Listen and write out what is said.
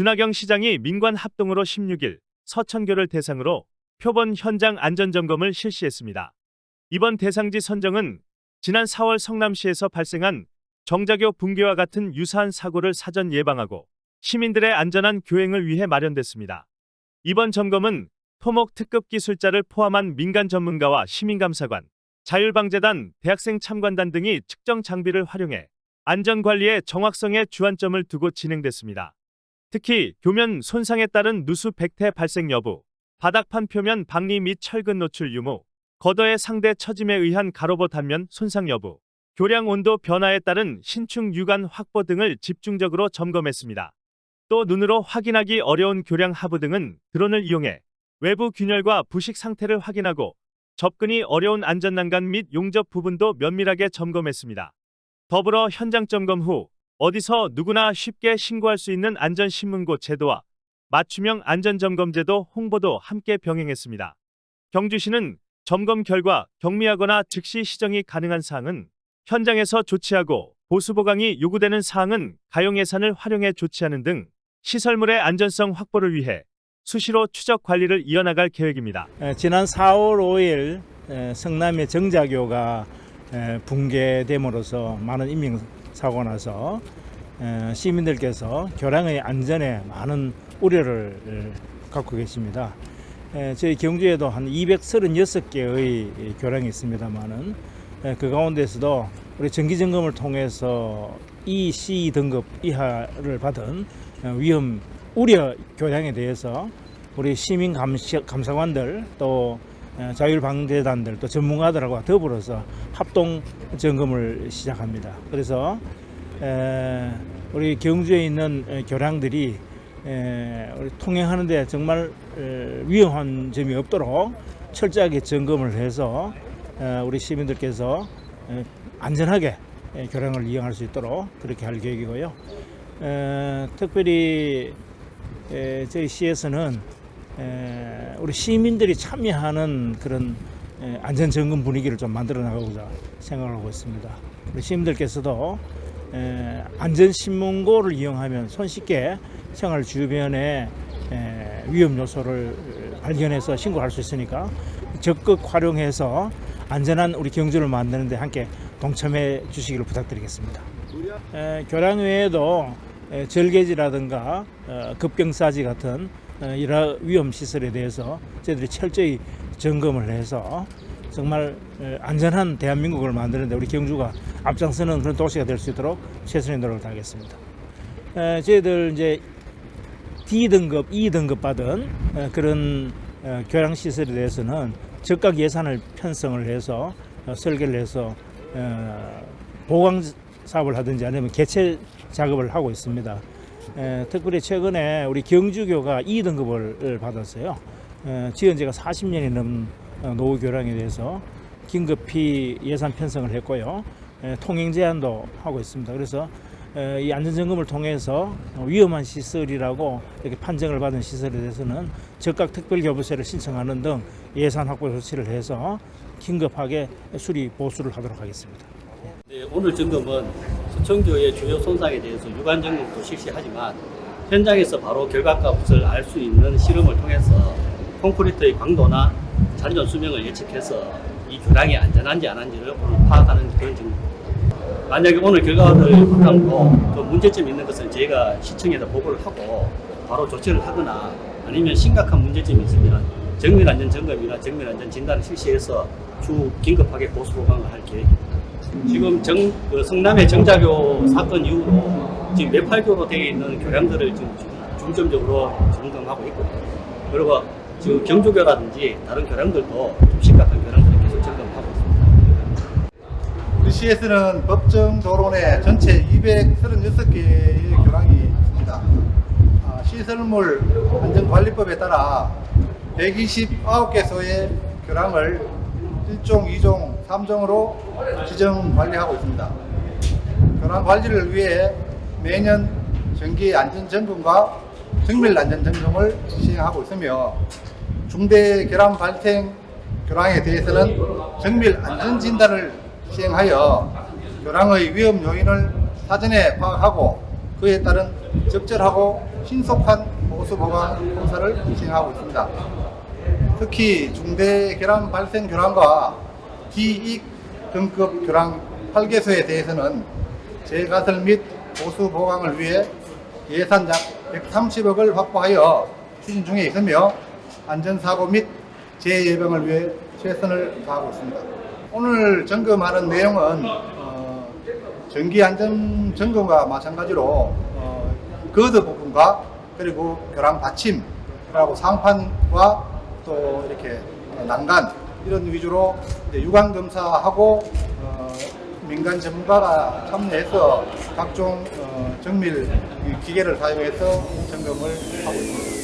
준하경 시장이 민관 합동으로 16일 서천교를 대상으로 표본 현장 안전점검을 실시했습니다. 이번 대상지 선정은 지난 4월 성남시에서 발생한 정자교 붕괴와 같은 유사한 사고를 사전 예방하고 시민들의 안전한 교행을 위해 마련됐습니다. 이번 점검은 토목 특급 기술자를 포함한 민간 전문가와 시민감사관, 자율방재단, 대학생 참관단 등이 측정 장비를 활용해 안전관리의 정확성에 주안점을 두고 진행됐습니다. 특히 교면 손상에 따른 누수 백태 발생 여부, 바닥판 표면 박리 및 철근 노출 유무, 거더의 상대 처짐에 의한 가로보 단면 손상 여부, 교량 온도 변화에 따른 신축 유관 확보 등을 집중적으로 점검했습니다. 또 눈으로 확인하기 어려운 교량 하부 등은 드론을 이용해 외부 균열과 부식 상태를 확인하고 접근이 어려운 안전난간 및 용접 부분도 면밀하게 점검했습니다. 더불어 현장 점검 후 어디서 누구나 쉽게 신고할 수 있는 안전신문고 제도와 맞춤형 안전점검제도 홍보도 함께 병행했습니다. 경주시는 점검 결과 경미하거나 즉시 시정이 가능한 사항은 현장에서 조치하고 보수 보강이 요구되는 사항은 가용 예산을 활용해 조치하는 등 시설물의 안전성 확보를 위해 수시로 추적 관리를 이어나갈 계획입니다. 에, 지난 4월 5일 에, 성남의 정자교가 에, 붕괴됨으로써 많은 인명 사고가 나서 에, 시민들께서 교량의 안전에 많은 우려를 에, 갖고 계십니다. 에, 저희 경주에도 한 236개의 교량이 있습니다만은 그 가운데서도 우리 정기 점검을 통해서 E, C 등급 이하를 받은 어, 위험 우려 교량에 대해서 우리 시민 감시, 감사관들 또 어, 자율방재단들 또 전문가들하고 더불어서 합동 점검을 시작합니다. 그래서 에, 우리 경주에 있는 에, 교량들이 통행하는데 정말 에, 위험한 점이 없도록 철저하게 점검을 해서 에, 우리 시민들께서 에, 안전하게 에, 교량을 이용할 수 있도록 그렇게 할 계획이고요. 에, 특별히 에, 저희 시에서는 에, 우리 시민들이 참여하는 그런 에, 안전 점검 분위기를 좀 만들어 나가고자 생각을 하고 있습니다. 우리 시민들께서도 에, 안전 신문고를 이용하면 손쉽게 생활 주변에 에, 위험 요소를 발견해서 신고할 수 있으니까 적극 활용해서 안전한 우리 경주를 만드는데 함께 동참해 주시기를 부탁드리겠습니다. 에, 교량 외에도 에, 절개지라든가 어, 급경사지 같은 어, 이러한 위험 시설에 대해서 저희들이 철저히 점검을 해서 정말 에, 안전한 대한민국을 만드는데 우리 경주가 앞장서는 그런 도시가 될 수 있도록 최선의 노력을 다하겠습니다. 에, 저희들 이제 D 등급, E 등급 받은 에, 그런 어, 교량 시설에 대해서는 적각 예산을 편성을 해서 어, 설계를 해서 어, 보강 사업을 하든지 아니면 개체 작업을 하고 있습니다. 에, 특별히 최근에 우리 경주교가 2등급을 받았어요. 에, 지은 지가 40년이 넘은 어, 노후 교량에 대해서 긴급히 예산 편성을 했고요. 에, 통행 제한도 하고 있습니다. 그래서 에, 이 안전점검을 통해서 위험한 시설이라고 이렇게 판정을 받은 시설에 대해서는 적각 특별교부세를 신청하는 등 예산 확보 조치를 해서 긴급하게 수리 보수를 하도록 하겠습니다. 네, 오늘 점검은 서천교의 주요 손상에 대해서 유관 점검도 실시하지만 현장에서 바로 결과값 을 알 수 있는 실험을 통해서 콘크리트의 강도나 잔존 수명을 예측해서 이 교량이 안전한지 안 한지를 오늘 파악하는 그런 점입니다. 만약에 오늘 결과를 확인하고 또 문제점이 있는 것을 저희가 시청에다 보고를 하고 바로 조치를 하거나 아니면 심각한 문제점이 있으면 정밀안전 점검이나 정밀안전 진단을 실시해서 추후 긴급하게 보수 보강을 할 계획입니다. 지금 정, 그 성남의 정자교 사건 이후로 지금 매팔교로 되어 있는 교량들을 지금 중- 중점적으로 점검하고 있거든요. 그리고 지금 경주교라든지 다른 교량들도 좀 심각한 교량들을 계속 점검하고 있습니다. 시에서는 법정 내 전체 236개의 교량이 있습니다. 아, 시설물 안전관리법에 따라 129개소의 교량을 1종, 2종, 3종으로 지정 관리하고 있습니다. 교량 관리를 위해 매년 정기 안전 점검과 정밀 안전 점검을 시행하고 있으며 중대 결함 발생 교량에 대해서는 정밀 안전 진단을 시행하여 교량의 위험 요인을 사전에 파악하고 그에 따른 적절하고 신속한 보수 보강 공사를 진행하고 있습니다. 특히 중대 결함 발생 교량과 기익 등급 교량 8개소에 대해서는 재가설 및 보수 보강을 위해 예산 약 130억을 확보하여 추진 중에 있으며 안전사고 및 재예방을 위해 최선을 다하고 있습니다. 오늘 점검하는 내용은 어, 전기 안전 점검과 마찬가지로 어, 거드 부분과 그리고 교량 받침 그리고 상판과 또 이렇게 난간 이런 위주로 유관 검사하고 어, 민간 전문가가 참여해서 각종 어, 정밀 기계를 사용해서 점검을 하고 있습니다.